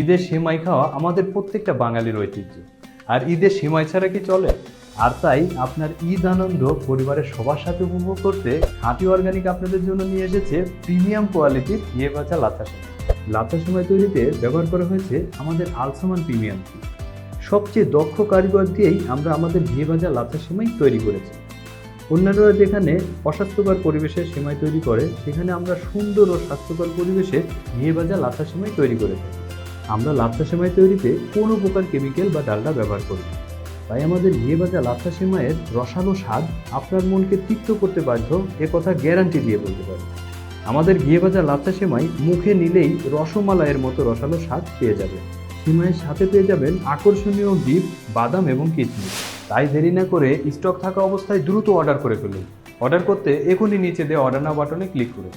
ঈদের সেমাই খাওয়া আমাদের প্রত্যেকটা বাঙালির ঐতিহ্য। আর ঈদের সেমাই ছাড়া কি চলে? আর তাই আপনার ঈদ আনন্দ পরিবারের সবার সাথে উপভোগ করতে খাঁটি অর্গানিক আপনাদের জন্য নিয়ে এসেছে প্রিমিয়াম কোয়ালিটির ঘিয়ে ভাজা লাথা সেমাই। লাথা সেমাই তৈরিতে ব্যবহার করা হয়েছে আমাদের আলসামান প্রিমিয়াম সবচেয়ে দক্ষ কারিগর দিয়েই আমরা আমাদের ঘিয়ে ভাজা লাথা সেমাই তৈরি করেছি। অন্যান্যরা যেখানে অস্বাস্থ্যকর পরিবেশে সেমাই তৈরি করে, সেখানে আমরা সুন্দর ও স্বাস্থ্যকর পরিবেশে ঘিয়ে ভাজা লাথা সেমাই তৈরি করে থাকি আমরা লাচ্ছা সেমাই তৈরিতে কোনো প্রকার কেমিক্যাল বা ডালডা ব্যবহার করি। তাই আমাদের ঘিয়ে ভাজা লাচ্ছা সেমাইয়ের রসালো স্বাদ আপনার মনকে তিক্ত করতে বাধ্য, এ কথা গ্যারান্টি দিয়ে বলতে পারি। আমাদের ঘিয়ে ভাজা লাচ্ছা সেমাই মুখে নিলেই রসমালাইয়ের মতো রসালো স্বাদ পেয়ে যাবে। সেমাইয়ের সাথে পেয়ে যাবেন আকর্ষণীয় ডিপ বাদাম এবং কিচমিচ তাই দেরি না করে স্টক থাকা অবস্থায় দ্রুত অর্ডার করে ফেলুন। অর্ডার করতে এখনই নিচে দেওয়া অর্ডার না বাটনে ক্লিক করুন।